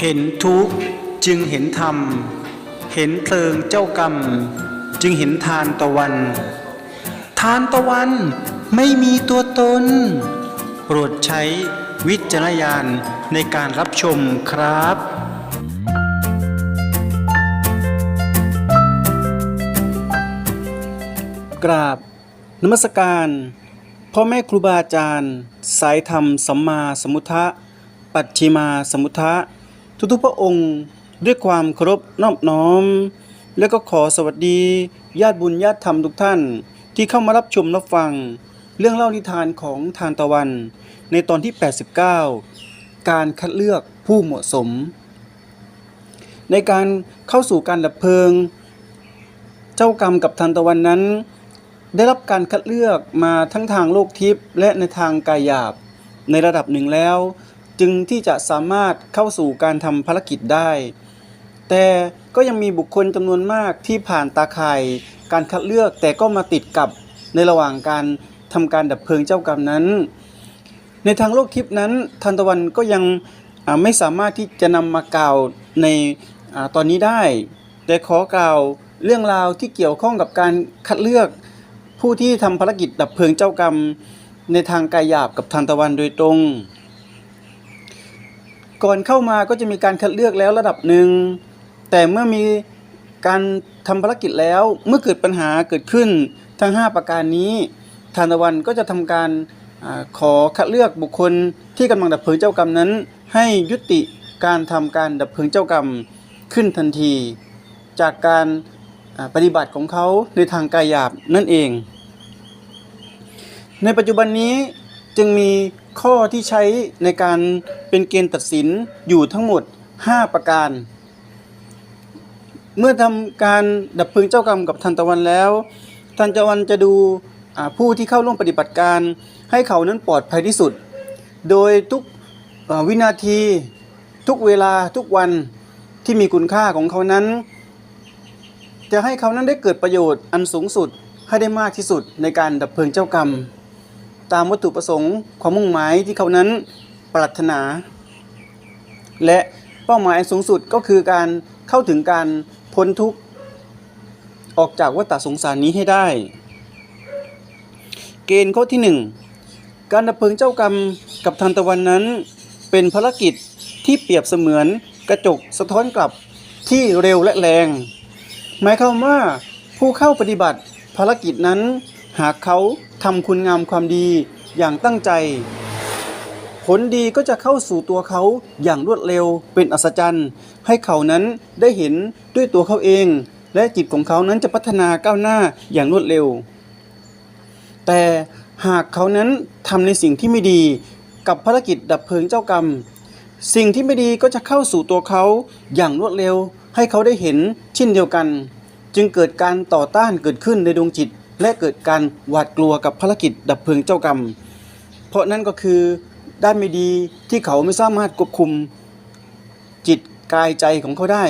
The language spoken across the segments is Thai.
เห็นทุกข์จึงเห็นธรรม เห็นเพลิงเจ้ากรรม จึงเห็นทานตะวัน ทานตะวันไม่มีตัวตน โปรดใช้วิจารณญาณในการรับชมครับกราบนมัสการ พ่อแม่ครูบาอาจารย์ สายธรรมสัมมาสมุทะ ปัจฉิมาสมมุทะ ทุกๆพระองค์ด้วยความเคารพนอบน้อม และก็ขอสวัสดีญาติบุญญาติธรรมทุกท่าน ที่เข้ามารับชมรับฟัง เรื่องเล่านิทานของทานตะวัน ในตอนที่ 89 การคัดเลือกผู้เหมาะสม ในการเข้าสู่การดับเพลิง เจ้ากรรมกับทานตะวันนั้น ได้รับการคัดเลือกมาทั้งทางโลกทิพย์และในทางกายหยาบในระดับหนึ่งแล้ว จึงที่จะสามารถเข้าสู่การทำภารกิจได้ แต่ก็ยังมีบุคคลจำนวนมากที่ผ่านตาข่ายการคัดเลือกแต่ก็มาติดกับในระหว่างการทำการดับเพลิงเจ้ากรรมนั้น ในทางโลกทิพย์นั้นทันตะวันก็ยังไม่สามารถที่จะนำมากล่าวในอตอนนี้ได้ แต่ขอกล่าวเรื่องราวที่เกี่ยวข้องกับการคัดเลือกผู้ที่ทำภารกิจดับเพลิงเจ้ากรรม ในทางกายหยาบกับทานตะวันโดยตรง ก่อนเข้ามาก็จะมีการคัดเลือกแล้วระดับหนึ่ง แต่เมื่อมีการทำภารกิจแล้วเมื่อเกิดปัญหาเกิดขึ้นทั้ง 5 ประการนี้ทานตะวันก็จะทำการอขอคัดเลือกบุคคลที่กำลังดับเพลิงเจ้ากรรมนั้น ให้ยุติการทำการดับเพลิงเจ้ากรรมขึ้นทันที จากการปฏิบัติของเขาในทางกายหยาบนั่นเอง ในปัจจุบันนี้จึงมีข้อที่ใช้ในการ เป็นเกณฑ์ตัดสินอยู่ทั้งหมด 5 ประการ เมื่อทำการดับเพลิงเจ้ากรรมกับทันตะวันแล้ว ทันตะวันจะดูผู้ที่เข้าร่วมปฏิบัติการ ให้เขานั้นปลอดภัยที่สุด โดยทุกวินาทีทุกเวลาทุกวันที่มีคุณค่าของเขานั้น จะให้เขานั้นได้เกิดประโยชน์อันสูงสุดให้ได้มากที่สุดในการดับเพลิงเจ้ากรรม ตามวัตถุประสงค์ความมุ่งหมายที่เขานั้น ปรารถนา และเป้าหมายสูงสุดก็คือการเข้าถึงการพ้นทุกข์ออกจากวัฏสงสารนี้ให้ได้ เกณฑ์ข้อที่ 1 การดับเพลิงเจ้ากรรมกับทันตะวันนั้น เป็นภารกิจที่เปรียบเสมือนกระจกสะท้อนกลับที่เร็วและแรง หมายความว่าผู้เข้าปฏิบัติภารกิจนั้น หากเขาทำคุณงามความดีอย่างตั้งใจ ผลดีก็จะเข้าสู่ตัวเขาอย่างรวดเร็วเป็นอัศจรรย์ ให้เขานั้นได้เห็นด้วยตัวเขาเอง และจิตของเขานั้นจะพัฒนาก้าวหน้าอย่างรวดเร็ว แต่หากเขานั้นทำในสิ่งที่ไม่ดีกับภารกิจดับเพลิงเจ้ากรรม สิ่งที่ไม่ดีก็จะเข้าสู่ตัวเขาอย่างรวดเร็ว ให้เขาได้เห็นเช่นเดียวกัน จึงเกิดการต่อต้านเกิดขึ้นในดวงจิต และเกิดการหวาดกลัวกับภารกิจดับเพลิงเจ้ากรรม เพราะนั่นก็คือ ด้านไม่ดีที่เขาไม่สามารถควบคุม จิตกายใจของเขาได้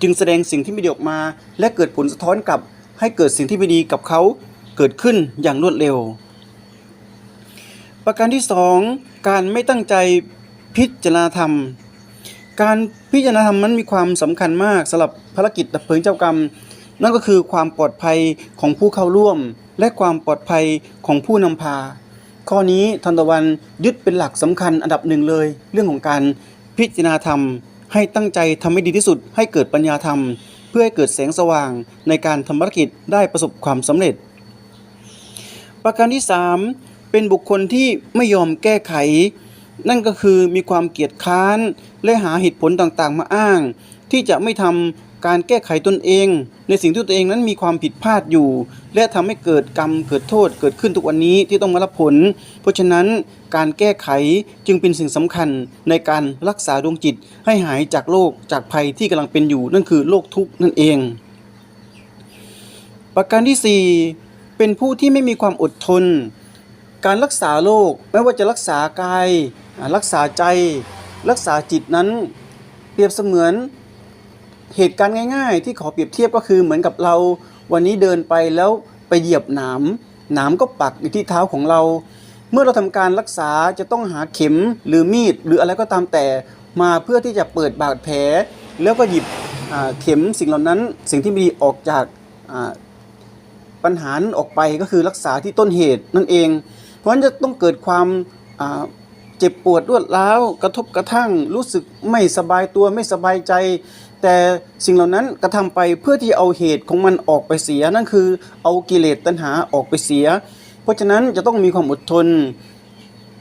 จึงแสดงสิ่งที่ไม่ดีออกมา และเกิดผลสะท้อนกลับ ให้เกิดสิ่งที่ไม่ดีกับเขาเกิดขึ้นอย่างรวดเร็ว ประการที่สองการไม่ตั้งใจพิจารณาธรรม การพิจารณาธรรมนั้นมีความสำคัญมากสำหรับภารกิจดับเพลิงเจ้ากรรม นั่นก็คือความปลอดภัยของผู้เข้าร่วม และความปลอดภัยของผู้นำพา ข้อนี้ทันตะวันยึดเป็นหลักสำคัญอันดับหนึ่งเลย เรื่องของการพิจารณาธรรม ให้ตั้งใจทำให้ดีที่สุด ให้เกิดปัญญาธรรม เพื่อให้เกิดแสงสว่างในการทำภารกิจได้ประสบความสำเร็จ ประการที่ 3 เป็นบุคคลที่ไม่ยอมแก้ไข นั่นก็คือมีความเกียจค้านและหาเหตุผลต่างๆ มาอ้าง ที่จะไม่ทำ การแก้ไขตนเอง ในสิ่งที่ตัวเองนั้นมีความผิดพลาดอยู่ และทำให้เกิดกรรมเกิดโทษเกิดขึ้นทุกวันนี้ที่ต้องมารับผล เพราะฉะนั้นการแก้ไขจึงเป็นสิ่งสำคัญในการรักษาดวงจิตให้หายจากโรคจากภัยที่กำลังเป็นอยู่นั่นคือโรคทุกข์นั่นเอง ประการที่ 4 เป็นผู้ที่ไม่มีความอดทน การรักษาโรคไม่ว่าจะรักษากาย รักษาใจ รักษาจิตนั้น เปรียบเสมือน เหตุการณ์ง่าย ๆ ที่ขอเปรียบเทียบก็คือเหมือนกับเราวันนี้เดินไปแล้วไปเหยียบหนามหนามก็ปักอยู่ที่เท้าของเรา เมื่อเราทำการรักษาจะต้องหาเข็มหรือมีด หรืออะไรก็ตามแต่มาเพื่อที่จะเปิดบาดแผล แล้วก็หยิบเข็มสิ่งเหล่านั้น สิ่งที่มีออกจากปัญหานั้นออกไปก็คือรักษาที่ต้นเหตุนั่นเอง เพราะฉะนั้นจะต้องเกิดความเจ็บปวดรวดร้าวกระทบกระทั่งรู้สึกไม่สบายตัวไม่สบายใจ แต่สิ่งเหล่านั้นกระทำไปเพื่อที่เอาเหตุของมันออกไปเสียนั่นคือเอากิเลสตัณหาออกไปเสีย เพราะฉะนั้นจะต้องมีความอดทน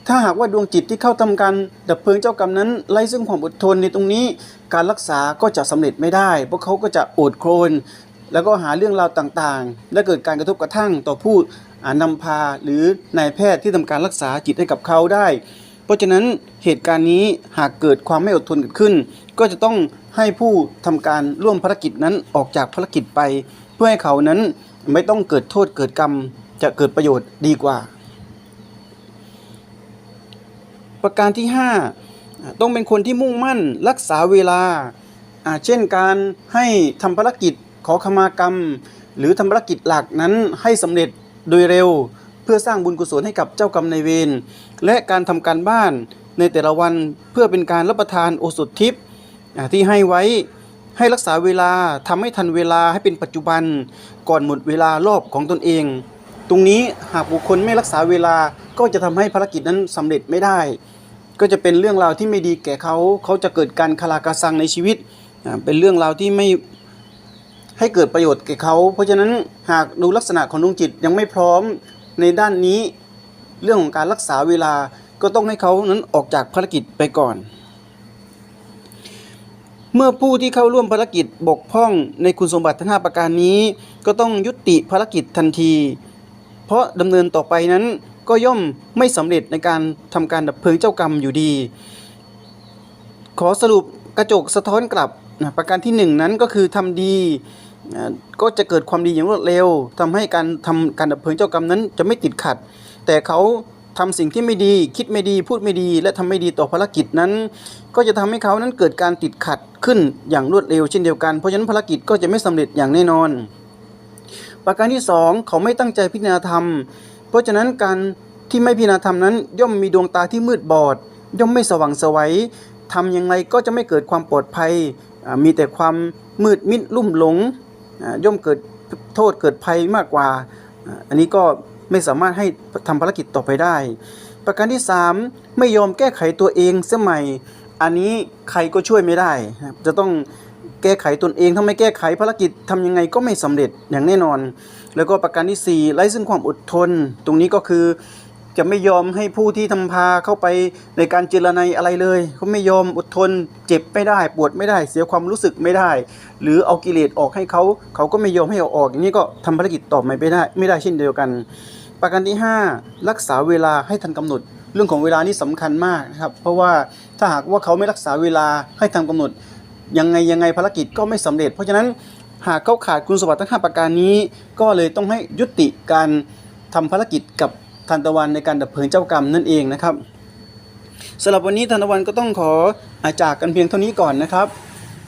ถ้าหากว่าดวงจิตที่เข้าทำการดับเพลิงเจ้ากรรมนั้นไร้ซึ่งความอดทนในตรงนี้การรักษาก็จะสำเร็จไม่ได้ เพราะเขาก็จะโอดโครนแล้วก็หาเรื่องราวต่างๆ และเกิดการกระทบกระทั่งต่อผู้นำพาหรือนายแพทย์ที่ทำการรักษาจิตให้กับเขาได้ เพราะฉะนั้นเหตุการณ์นี้หากเกิดความไม่อดทนเกิดขึ้น ก็จะต้องให้ผู้ทำการร่วมภารกิจนั้นออกจากภารกิจไป เพื่อให้เขานั้นไม่ต้องเกิดโทษเกิดกรรม จะเกิดประโยชน์ดีกว่า ประการที่ 5 ต้องเป็นคนที่มุ่งมั่นรักษาเวลาอ่าเช่นการให้ทำภารกิจขอขมากรรม หรือทำภารกิจหลักนั้นให้สำเร็จโดยเร็ว เพื่อสร้างบุญกุศลให้กับเจ้ากรรมนายเวร และการทำการบ้านในแต่ละวันเพื่อเป็นการรับประทานโอสถทิพย์ที่ให้ไว้ให้รักษาเวลาทำให้ทันเวลาให้เป็นปัจจุบัน ก่อนหมดเวลารอบของตนเอง ตรงนี้หากบุคคลไม่รักษาเวลาก็จะทำให้ภารกิจนั้นสำเร็จไม่ได้ ก็จะเป็นเรื่องราวที่ไม่ดีแก่เขา เขาจะเกิดการคลากาซังในชีวิต เป็นเรื่องราวที่ไม่ให้เกิดประโยชน์แก่เขา เพราะฉะนั้นหากดูลักษณะของดวงจิตยังไม่พร้อมในด้านนี้ เรื่องของการรักษาเวลาก็ต้องให้เขานั้นออกจากภารกิจไปก่อน เมื่อผู้ที่เข้าร่วมภารกิจบกพร่องในคุณสมบัติทั้งห้าประการนี้ ก็ต้องยุติภารกิจทันที เพราะดำเนินต่อไปนั้นก็ย่อมไม่สำเร็จในการทำการดับเพลิงเจ้ากรรมอยู่ดี ขอสรุปกระจกสะท้อนกลับนะประการที่หนึ่งนั้นก็คือทำดีก็จะเกิดความดีอย่างรวดเร็วทำให้การทำการดับเพลิงเจ้ากรรมนั้นจะไม่ติดขัด แต่เขาทำสิ่งที่ไม่ดีคิดไม่ดีพูดไม่ดีและทำไม่ดีต่อภารกิจนั้น ก็จะทำให้เขานั้นเกิดการติดขัดขึ้นอย่างรวดเร็วเช่นเดียวกันเพราะฉะนั้นภารกิจก็จะไม่สำเร็จอย่างแน่นอน ประการที่สองเขาไม่ตั้งใจพิจารณาธรรม เพราะฉะนั้นการที่ไม่พิจารณาธรรมนั้น ย่อมมีดวงตาที่มืดบอด ย่อมไม่สว่างไสวัยทำอย่างไรก็จะไม่เกิดความปลอดภัย มีแต่ความมืดมิดลุ่มหลง ย่อมเกิดโทษเกิดภัยมากกว่า อันนี้ก็ ไม่สามารถให้ทำภารกิจต่อไปได้ ประการที่ 3 ไม่ยอมแก้ไขตัวเองเสียใหม่ อันนี้ใครก็ช่วยไม่ได้ จะต้องแก้ไขตนเองถ้าไม่แก้ไขภารกิจทำยังไงก็ไม่สำเร็จอย่างแน่นอน แล้วก็ประการทีสี่4ไร้ซึ่งความอดทน ตรงนี้ก็คือจะไม่ยอมให้ผู้ที่ทำพาเข้าไปในการเจรไนยอะไรเลย เขาไม่ยอมอดทน เจ็บไม่ได้ ปวดไม่ได้ เสียความรู้สึกไม่ได้ หรือเอากิเลสออกให้เขา เขาก็ไม่ยอมให้เอาออก อย่างนี้ก็ทำภารกิจต่อไปไม่ได้ ไม่ได้เช่นเดียวกัน ประการที่ 5 รักษาเวลาให้ทันกำหนด เรื่องของเวลานี่สำคัญมากนะครับ เพราะว่าถ้าหากว่าเขาไม่รักษาเวลาให้ทันกำหนด ยังไงยังไงภารกิจก็ไม่สำเร็จ เพราะฉะนั้นหากเขาขาดคุณสมบัติทั้ง 5 ประการนี้ ก็เลยต้องให้ยุติการทำภารกิจกับทันตะวันในการดับเพลิงเจ้ากรรมนั่นเองนะครับสำหรับวันนี้ทันตะวันก็ต้องขออาจากกันเพียงเท่านี้ก่อนนะครับ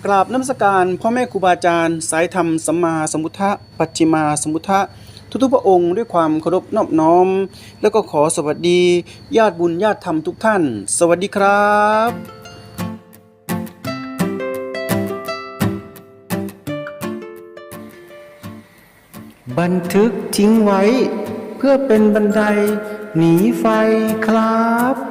กราบน้ำสการพ่อแม่ครูบาอาจารย์ สายธรรมสัมมาสัมพุทธะปัจจิมาสัมพุทธะ ทุกๆพระองค์ด้วยความเคารพนอบน้อม แล้วก็ขอสวัสดีญาติบุญญาติธรรมทุกท่าน สวัสดีครับบันทึกทิ้งไว้ เพื่อเป็นบันไดหนีไฟครับ